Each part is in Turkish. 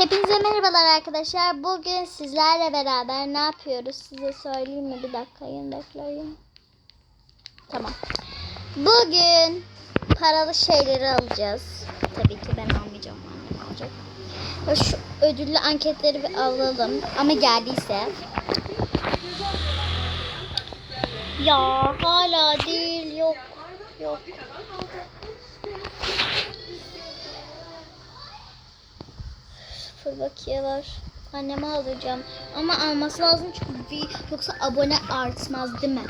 Hepinize merhabalar arkadaşlar. Bugün sizlerle beraber ne yapıyoruz? Size söyleyeyim mi? Bir dakika yine bekleyin. Tamam. Bugün paralı şeyleri alacağız. Tabii ki ben almayacağım. Annem alacak. Şu ödüllü anketleri bir alalım. Ama geldiyse. Ya hala değil. Yok. Yok. Sıfır bakiye var. Anneme alacağım. Ama alması lazım çünkü yoksa abone artmaz değil mi?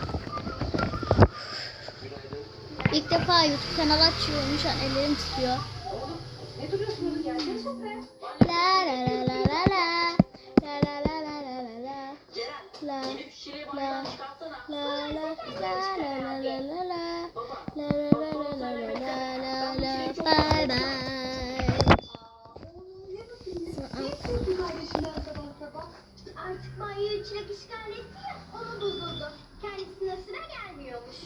İlk defa YouTube kanalı açıyorum. Şu an ellerim titriyor. Ne duruyorsun orada? Gelsene sofraya. La la la la la la. La la la la la la la la la la la la. La la la la la Artık banyoyu çırak işgal etti ya, onu bozuldu. Kendisine sıra gelmiyormuş.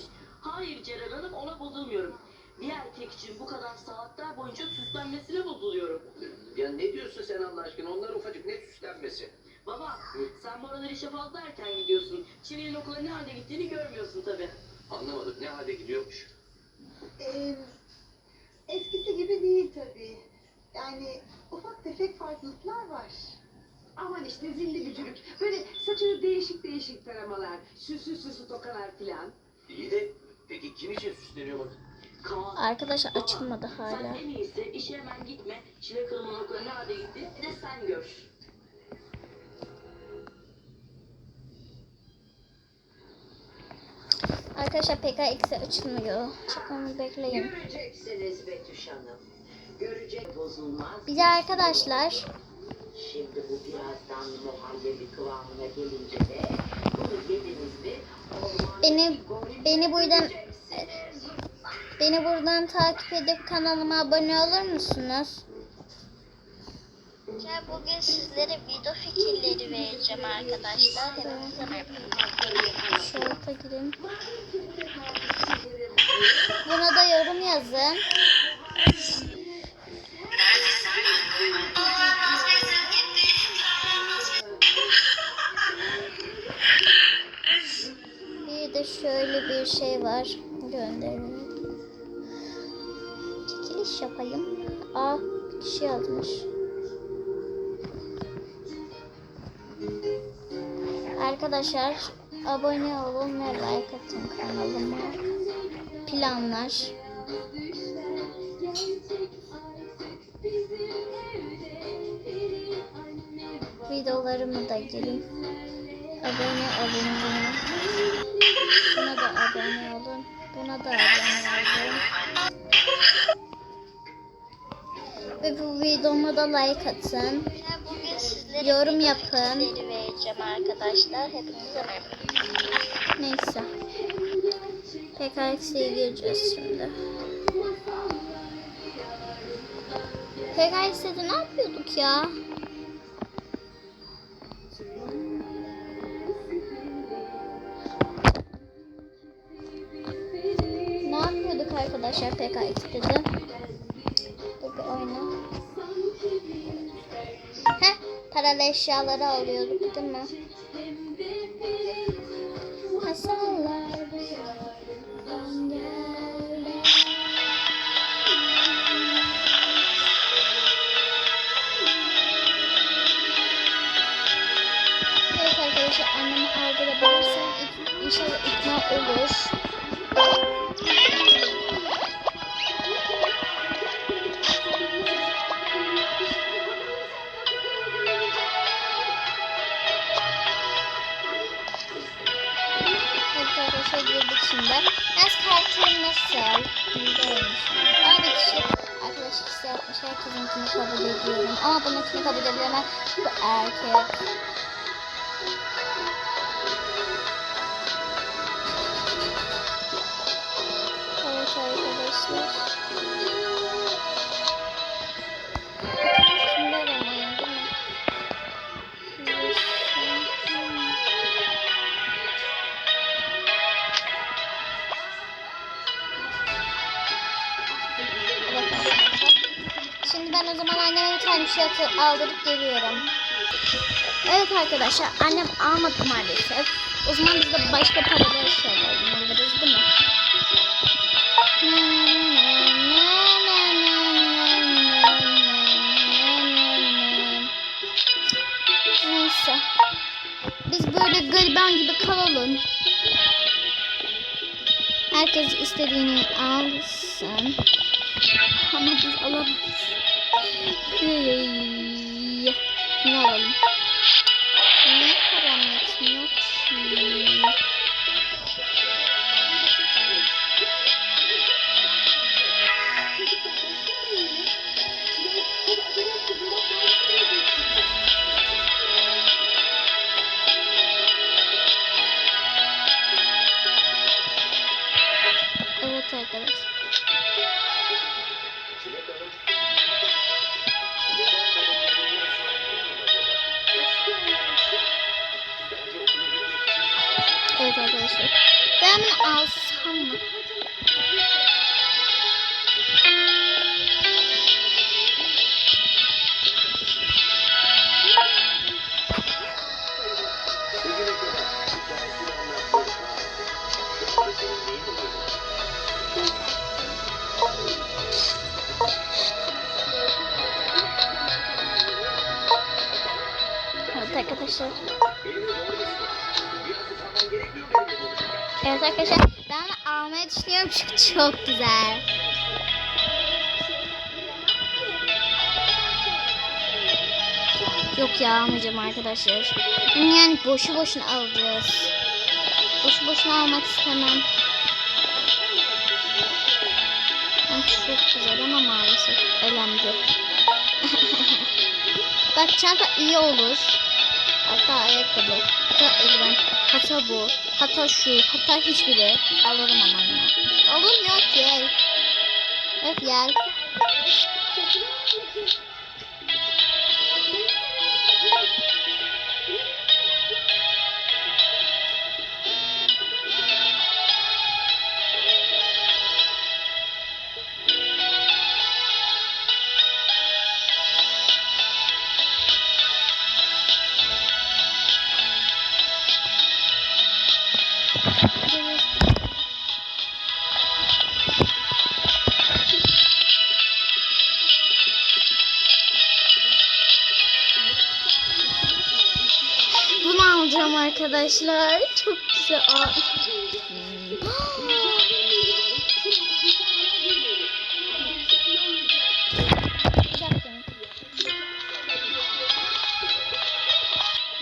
Hayır Ceren Hanım ona bozulmuyorum. Bir erkek için bu kadar saatler boyunca süslenmesine bozuluyorum. Ya ne diyorsun sen Allah aşkına? Onlar ufacık ne süslenmesi? Baba sen bu aralar işe fazla erken gidiyorsun. Çivi'nin okula ne halde gittiğini görmüyorsun tabi. Anlamadım ne hale gidiyormuş. Ee, eskisi gibi değil tabii. Yani ufak tefek farklılıklar var. Aman işte zilli bücürük. Böyle saçını değişik değişik taramalar, süslü süslü tokalar filan. İyi de peki kim için süsleniyor bak? Kaan, Arkadaşlar baba, açılmadı Sen hala. en iyisi işe hemen gitme. Çilek Hanım'ın okula ne halde gitti bir de sen gör. Arkadaşlar PKX açılmıyor. Çıkmamı bekleyin. Göreceksiniz Betüş Hanım. Görecek bozulmaz. Bir de arkadaşlar Şimdi bu birazdan muhallebi kıvamına gelince de bunu yediniz mi? beni beni buradan beni buradan takip edip kanalıma abone olur musunuz? Bugün sizlere video fikirleri vereceğim arkadaşlar. Hepinize merhaba. Şorta. Buna da yorum yazın. Yazmış. Arkadaşlar abone olun ve like atın kanalıma. Planlar. Videolarımı da gelin. Abone olun buna. Buna da abone olun. Buna da abone olun. Ve bu videoma da like atın. Bugün sizlere Yorum yapın. vereceğim arkadaşlar. Hepinize merhaba. Neyse. PKX'ye gireceğiz şimdi. PKX'de ne yapıyorduk ya? Ne yapıyorduk arkadaşlar PKX'de oyna. Heh, paralı eşyaları alıyorduk değil mi? Masallar. Evet arkadaşlar annemi aldırabilirsem inşallah ikna olur. Arkadaşlar girdik şimdi. Naz kartım nasıl? Aa bir kişi arkadaş ikisi yapmış. Herkesinkini kabul ediyorum. Ama bununkini kabul edemem. Bu erkek. Evet arkadaşlar. Aldırıp geliyorum. Evet arkadaşlar annem almadı maalesef. O zaman biz de başka paralar şeyler alırız değil mi? Neyse. Biz böyle gariban gibi kalalım. Herkes istediğini alsın. Ama biz alamayız. Ne alalım? Evet arkadaşlar. Ben alsam mı? Evet arkadaşlar. Evet arkadaşlar. Ben almayı düşünüyorum çünkü çok güzel. Yok ya almayacağım arkadaşlar. Yani boşu boşuna alacağız. Boşu boşuna almak istemem. Çok güzel ama maalesef elendi. Bak çanta iyi olur. Hatta ayakkabı, hatta eldiven, hatta bu, hatta şu, hatta hiçbiri. Alırım ama yine. Alınmıyor ki. Öf ya. Arkadaşlar. Çok güzel. Aa.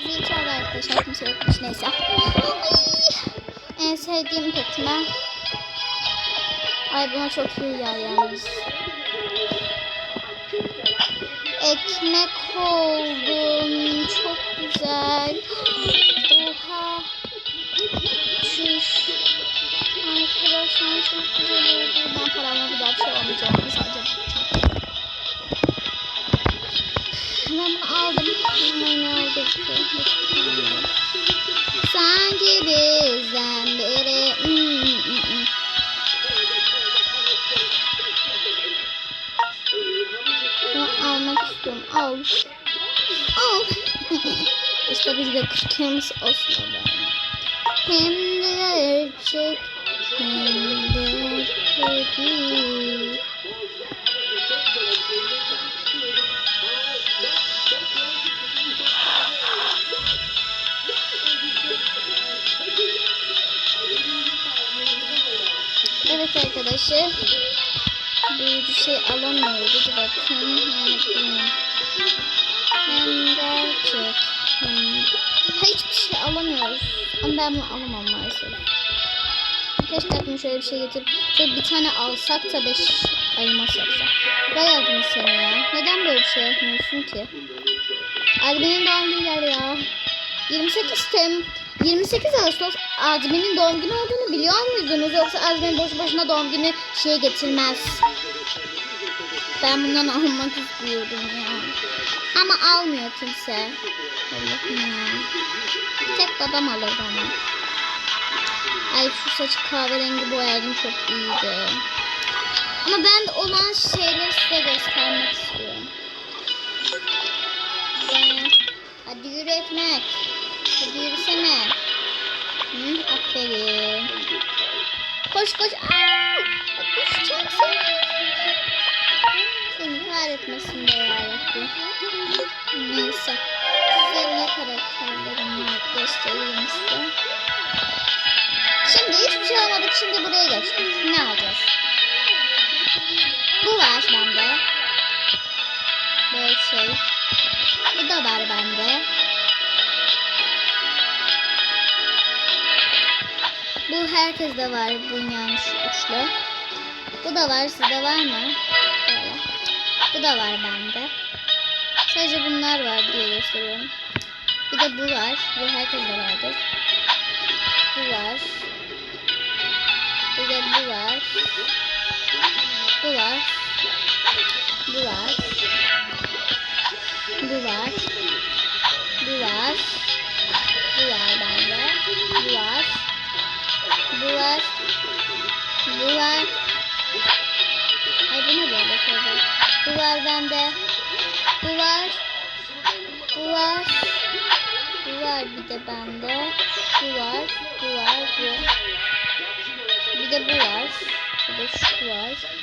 Zil çaldı arkadaşlar. Kimse yokmuş. Neyse. En sevdiğim petime. Ay buna çok iyi yer yalnız. Ekmek oldum. Çok güzel. Arkadaşlar çok güzel oldu. Ben paramla bir daha bir şey olmayacağını sadece. Ben bunu aldım. Ne oldu? Sanki bizden biri. Hmm, hmm, hmm. Bunu almak istiyorum. Al. Al. işte biz de kırkımız olsun Hem de gerçek. Evet arkadaşlar. Bir şey alamıyoruz. Bakın yani. Hem hem... Hiçbir şey alamıyoruz. Ama ben bunu alamam maalesef. Keşke aklıma şöyle bir şey getirip şöyle bir tane alsak da beş elmas yapsak. Bayağı bunu sen ya. Neden böyle bir şey yapmıyorsun ki? Admin'in doğum günü geldi ya. 28 Tem 28 Ağustos Azmi'nin doğum günü olduğunu biliyor muydunuz? Yoksa Azmi boş boşuna doğum günü şey getirmez. Ben bundan almak istiyorum ya. Ama almıyor kimse. Allah'ım ya. Tek babam alır bana. Ay şu saçı kahverengi boyadım çok iyiydi. Ama ben olan şeyleri size göstermek istiyorum. Hadi yürü ekmek. Hadi yürüsene. Hı, aferin. Koş koş. Aa! Düşeceksin. Seni kahretmesin be yarabbim. Neyse. Size ne karakterlerim göstereyim size. Almadık. Şimdi buraya geçtik. Ne alacağız? Bu var bende. Böyle şey. Bu da var bende. Bu herkeste var. Bu yanlış uçlu. Bu da var. Sizde var mı? Böyle. Bu da var bende. Sadece bunlar var diye gösteriyorum. Bir de bu var. Bu herkeste vardır. Bu var. Bir de bu var. Bu var. Bu var. Bu var. Bu var. Bu var bende. Bu var. Bu var. Bu var. Ay bu böyle tövbe. Bu var bende. Bu var. Bu var. Bu var bir de bende. de bolacha. De chocolate.